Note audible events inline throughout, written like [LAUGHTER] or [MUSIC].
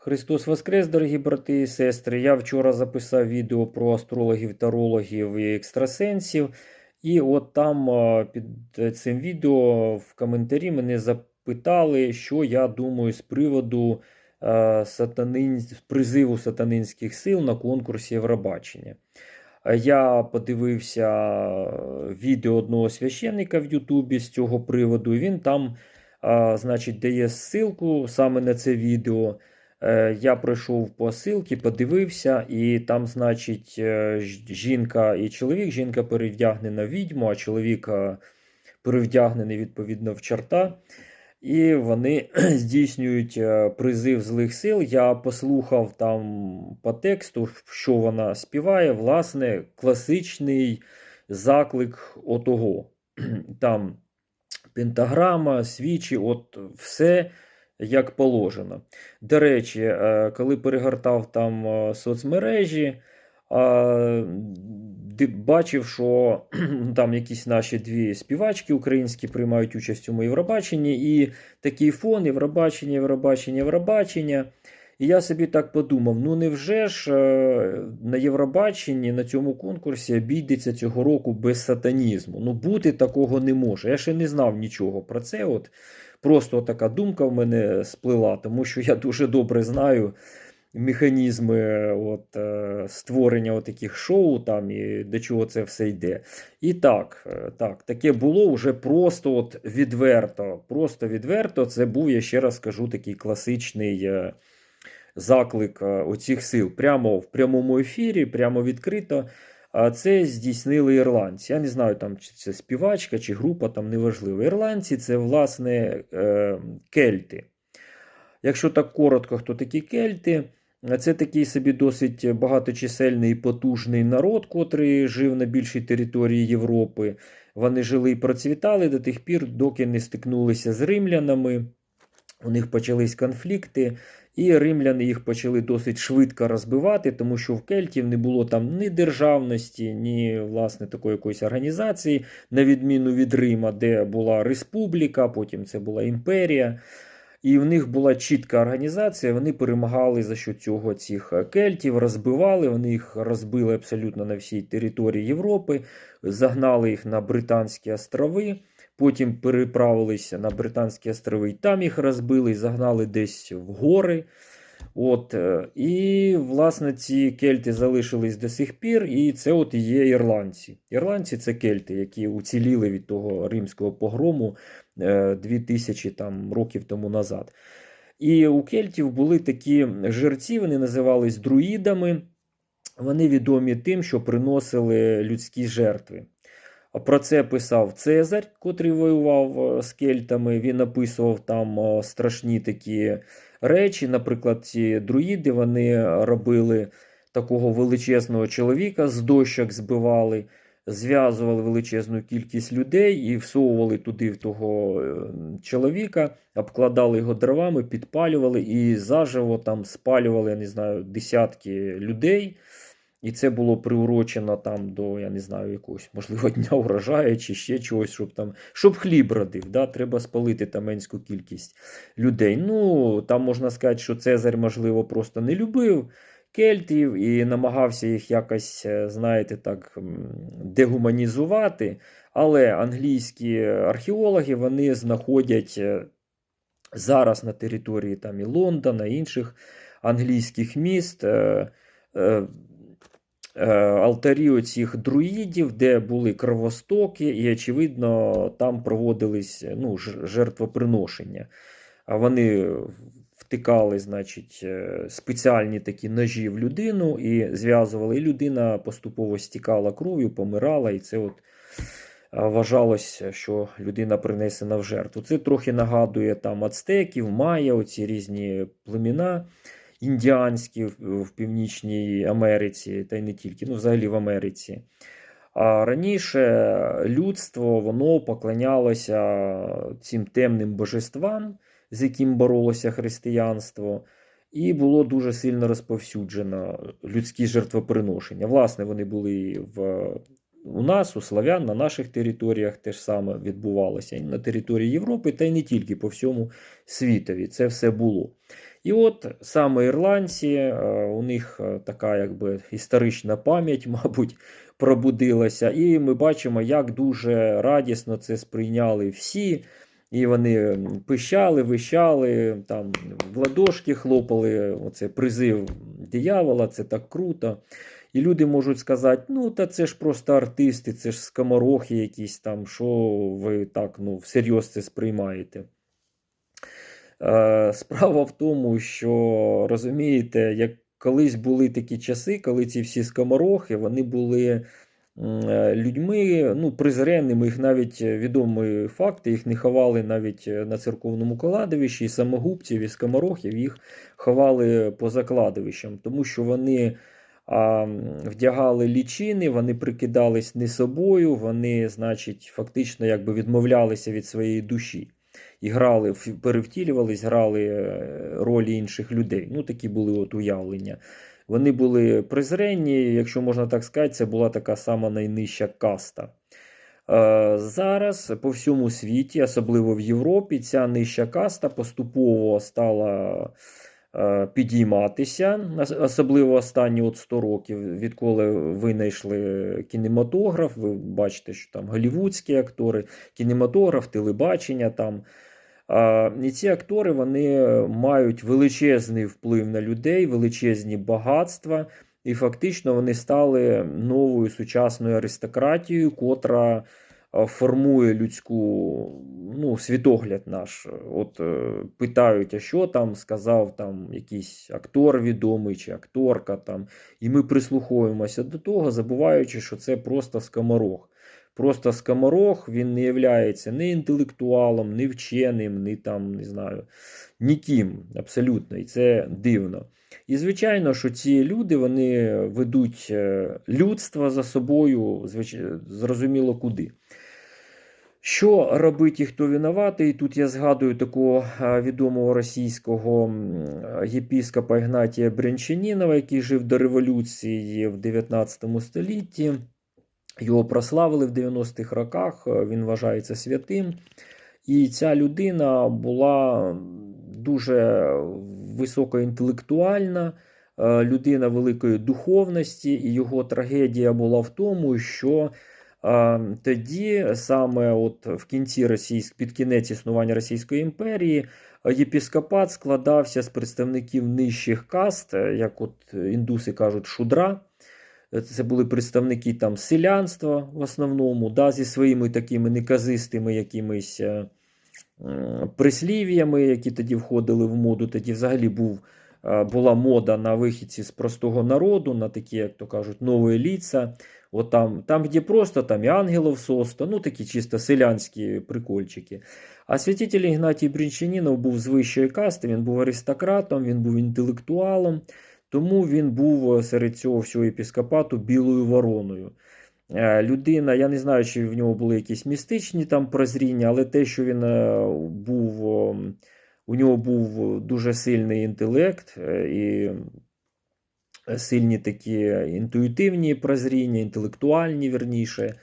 Христос Воскрес, дорогі брати і сестри. Я вчора записав відео про астрологів, тарологів і екстрасенсів. І от там під цим відео в коментарі мене запитали, що я думаю з приводу а, сатанин... призиву сатанинських сил на конкурсі Євробачення. Я подивився відео одного священника в Ютубі з цього приводу. і Він там, значить, дає ссылку саме на це відео. Е, Я пройшов по ссылці, подивився, і там, значить, е, жінка і чоловік. Жінка перевдягнена відьму, а чоловік е, перевдягнений відповідно в чорта. І вони [CLEARS THROAT] здійснюють призив злих сил. Я послухав там по тексту, що вона співає. Власне, класичний заклик отого. [CLEARS THROAT] Там пентаграма, свічі, от все як положено. До речі, е, коли перегортав там е, соцмережі, е, бачив, що [CLEARS THROAT] там якісь наші дві співачки українські приймають участь у Євробаченні, і такий фон Євробачення, Євробачення, Євробачення. І я собі так подумав: ну невже ж на Євробаченні на цьому конкурсі обійдеться цього року без сатанізму? Ну бути такого не може. Я ще не знав нічого про це. От просто така думка в мене сплила, тому що я дуже добре знаю механізми от, е, створення от таких шоу там і до чого це все йде. І так, е, так, таке було вже просто от відверто. Просто відверто. Це був, я ще раз скажу, такий класичний. е, Заклик оцих сил прямо в прямому ефірі, прямо відкрито. А це здійснили ірландці. Я не знаю, там чи це співачка, чи група, там неважливо. Ірландці це, власне, е, кельти. Якщо так коротко, хто такі кельти, це такий собі досить багаточисельний і потужний народ, котрий жив на більшій території Європи. Вони жили і процвітали до тих пір, доки не стикнулися з римлянами. У них почались конфлікти, і римляни їх почали досить швидко розбивати, тому що в кельтів не було там ні державності, ні власне такої якоїсь організації, на відміну від Рима, де була республіка, потім це була імперія. І в них була чітка організація, вони перемагали за що цього цих кельтів, розбивали, вони їх розбили абсолютно на всій території Європи, загнали їх на Британські острови, потім переправилися на Британські острови, і там їх розбили, і загнали десь в гори. От, е, і, власне, ці кельти залишились до сих пір, і це от і є ірландці. Ірландці це кельти, які уціліли від того римського погрому е, 2000 там, років тому назад. І у кельтів були такі жерці, вони називались друїдами. Вони відомі тим, що приносили людські жертви. Про це писав Цезарь, котрий воював е, з кельтами. Він описував там е, страшні такі речі. Наприклад, ці друїди вони робили такого величезного чоловіка з дощок збивали, зв'язували величезну кількість людей і всовували туди в того е, чоловіка, обкладали його дровами, підпалювали і заживо там спалювали, я не знаю, десятки людей. І це було приурочено там до, я не знаю, якогось, можливо, [LAUGHS] дня урожаю чи ще чогось, щоб там, щоб хліб родив. Да? Треба спалити там менську кількість людей. Ну, там можна сказати, що Цезарь, можливо, просто не любив кельтів і намагався їх якось, е, знаєте, так дегуманізувати. Але англійські археологи вони знаходять е, зараз на території там і Лондона, і інших англійських міст. Е, е, е, Алтарі оцих друїдів, де були кровостоки, і, очевидно, там проводились ну, жертвоприношення. А вони втикали, значить, е, спеціальні такі ножі в людину і зв'язували, і людина поступово стікала кров'ю, помирала, і це от а, вважалося, що людина принесена в жертву. Це трохи нагадує там ацтеків, майя, оці різні племена індіанські в, Північній Америці, та й не тільки, ну взагалі в Америці. А раніше людство воно поклонялося цим темним божествам, з яким боролося християнство, і було дуже сильно розповсюджено людські жертвоприношення. Власне, вони були в у нас, у славян, на наших територіях теж саме відбувалося і на території Європи, та й не тільки по всьому світові. Це все було. І от саме ірландці, е, у них е, така якби історична пам'ять, [LAUGHS] мабуть, пробудилася, і ми бачимо, як дуже радісно це сприйняли всі. І вони пищали, вищали, там в ладошки хлопали. Оце призив диявола, це так круто. І люди можуть сказати: ну, та це ж просто артисти, це ж скоморохи якісь там, що ви так ну, всерйоз це сприймаєте. Е, Справа в тому, що розумієте, як колись були такі часи, коли ці всі скоморохи вони були е, людьми ну, презренними, їх навіть відомі факти, їх не ховали навіть на церковному кладовищі, і самогубців, і скоморохів їх ховали поза кладовищем, тому що вони а, вдягали лічини, вони прикидались не собою, вони, значить, фактично якби відмовлялися від своєї душі. І грали, перевтілювались, грали е, ролі інших людей. Ну, такі були от уявлення. Вони були презренні, якщо можна так сказати, це була така сама найнижча каста. Е, Зараз по всьому світі, особливо в Європі, ця нижча каста поступово стала підійматися, особливо останні от 100 років, відколи винайшли кінематограф. Ви бачите, що там голівудські актори, кінематограф, телебачення там. І ці актори вони мають величезний вплив на людей, величезні багатства, і фактично вони стали новою сучасною аристократією, котра формує людську ну, світогляд наш. От е, питають, а що там сказав там якийсь актор відомий чи акторка там, і ми прислуховуємося до того, забуваючи, що це просто скоморох. Просто скоморох, він не являється ні інтелектуалом, ні вченим, ні там, не знаю, ніким абсолютно. І це дивно. І звичайно, що ці люди вони ведуть е, людство за собою, зрозуміло куди. Що робить і хто винуватий? Тут я згадую такого відомого російського єпіскопа Ігнатія Брянчанінова, який жив до революції в 19 столітті. Його прославили в 90-х роках, е, він вважається святим. І ця людина була дуже високоінтелектуальна, е, людина великої духовності, і його трагедія була в тому, що е, тоді, саме от в кінці російськ, під кінець існування Російської імперії, е, єпіскопат складався з представників нижчих каст, як от індуси кажуть, шудра. Це були представники там селянства в основному, да, зі своїми такими неказистими якимись прислів'ями, які тоді входили в моду. Тоді взагалі був, е, була мода на вихідці з простого народу, на такі, як то кажуть, нові ліца. От там, там, де просто там і ангелов состо, ну такі чисто селянські прикольчики. А святитель Ігнатій Брінчанінов був з вищої касти, він був аристократом, він був інтелектуалом. Тому він був серед цього всього епіскопату білою вороною. Е, Людина, я не знаю, чи в нього були якісь містичні там прозріння, але те, що він е, був, у нього був дуже сильний інтелект е, і сильні такі інтуїтивні прозріння, інтелектуальні, верніше,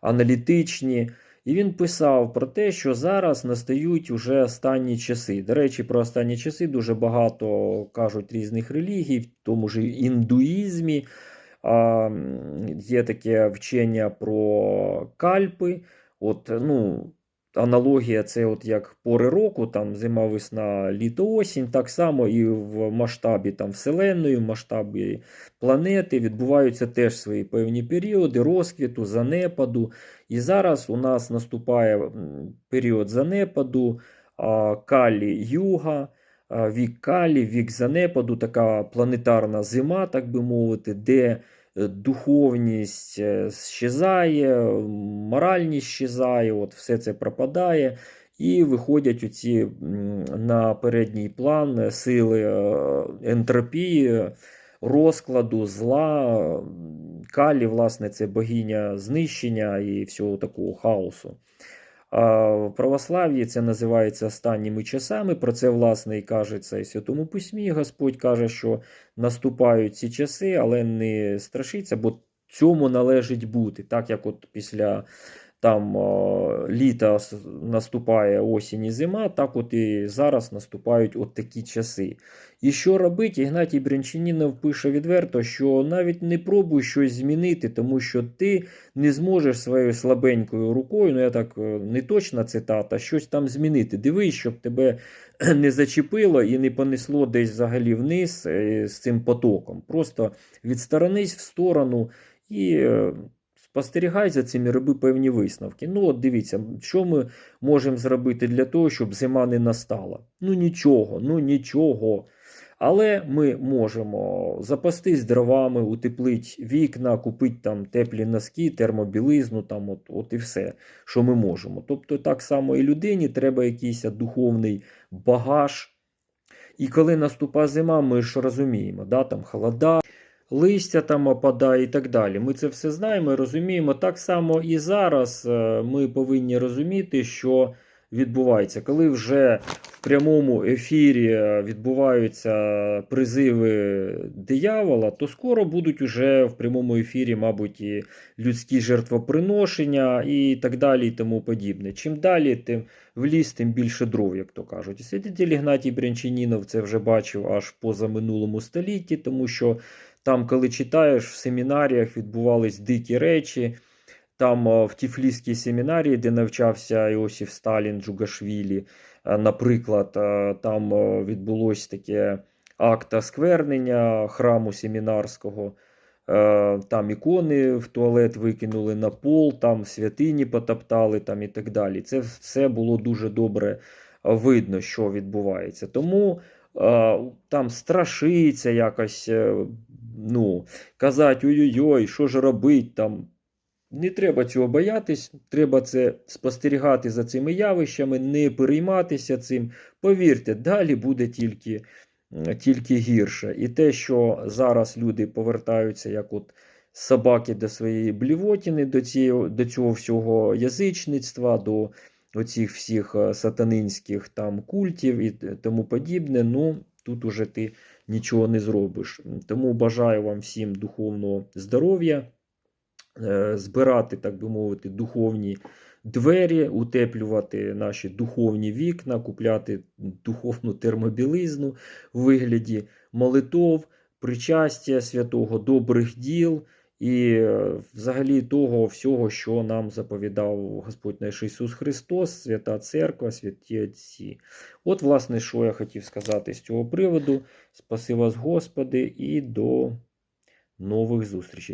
аналітичні. І він писав про те, що зараз настають уже останні часи. До речі, про останні часи дуже багато кажуть різних релігій, в тому ж індуїзмі. Є таке вчення про кальпи. От, ну, Аналогія це от як пори року, там зима, весна, літо, осінь. Так само і в масштабі там, Вселенної, в масштабі планети відбуваються теж свої певні періоди розквіту, занепаду. І зараз у нас наступає період занепаду, калі юга, вік калі, вік занепаду, така планетарна зима, так би мовити, де е, духовність е, щезає, моральність щезає, от все це пропадає. І виходять оці на передній план сили е, ентропії, розкладу, зла. Калі, власне, це богиня знищення і всього такого хаосу. А в православ'ї це називається останніми часами. Про це, власне, і каже це і Святому Письмі. Господь каже, що наступають ці часи, але не страшиться, бо цьому належить бути. Так як от після там літа наступає осінь і зима, так от і зараз наступають от такі часи. І що робить? Ігнатій Брянчанінов пише відверто, що навіть не пробуй щось змінити, тому що ти не зможеш своєю слабенькою рукою, ну я так е, не точна цитата, щось там змінити. Дивись, щоб тебе [CLEARS THROAT] не зачепило і не понесло десь взагалі вниз е, з цим потоком. Просто відсторонись в сторону і е, спостерігай за цим і роби певні висновки. Ну, от дивіться, що ми можемо зробити для того, щоб зима не настала? Ну нічого, ну нічого. Але ми можемо запастись дровами, утеплити вікна, купити там теплі носки, термобілизну, там от, от і все, що ми можемо. Тобто, так само і людині треба якийсь духовний багаж. І коли наступає зима, ми ж розуміємо, да, там холода, листя там опадає і так далі. Ми це все знаємо і розуміємо. Так само і зараз е, ми повинні розуміти, що відбувається, коли вже в прямому ефірі е, відбуваються призиви диявола, то скоро будуть уже в прямому ефірі, мабуть, і людські жертвоприношення і так далі, і тому подібне. Чим далі, тим в ліс, тим більше дров, як то кажуть. Святитель Ігнатій Брянчанінов це вже бачив аж поза минулому столітті, тому що там, коли читаєш, в семінаріях відбувались дикі речі. Там е, в Тіфліській семінарії, де навчався Іосиф Сталін Джугашвілі, е, наприклад, е, там відбулось таке акт осквернення храму семінарського. Там ікони в туалет викинули на пол, там святині потоптали там і так далі. Це все було дуже добре видно, що відбувається. Тому там страшиться якось, ну, казати ой-ой-ой, що ж робить там. Не треба цього боятись, треба це спостерігати за цими явищами, не перейматися цим. Повірте, далі буде тільки, тільки гірше. І те, що зараз люди повертаються, як от собаки до своєї блівотіни, до, цієї, до цього всього язичництва, до оцих всіх е, сатанинських там культів і тому подібне, ну тут уже ти нічого не зробиш. Тому бажаю вам всім духовного здоров'я е, збирати, так би мовити, духовні двері, утеплювати наші духовні вікна, купляти духовну термобілизну в вигляді молитов, причастя святого, добрих діл. І е, взагалі того всього, що нам заповідав Господь наш Ісус Христос, Свята Церква, святі Отці. От, власне, що я хотів сказати з цього приводу. Спаси вас, Господи, і до нових зустрічей.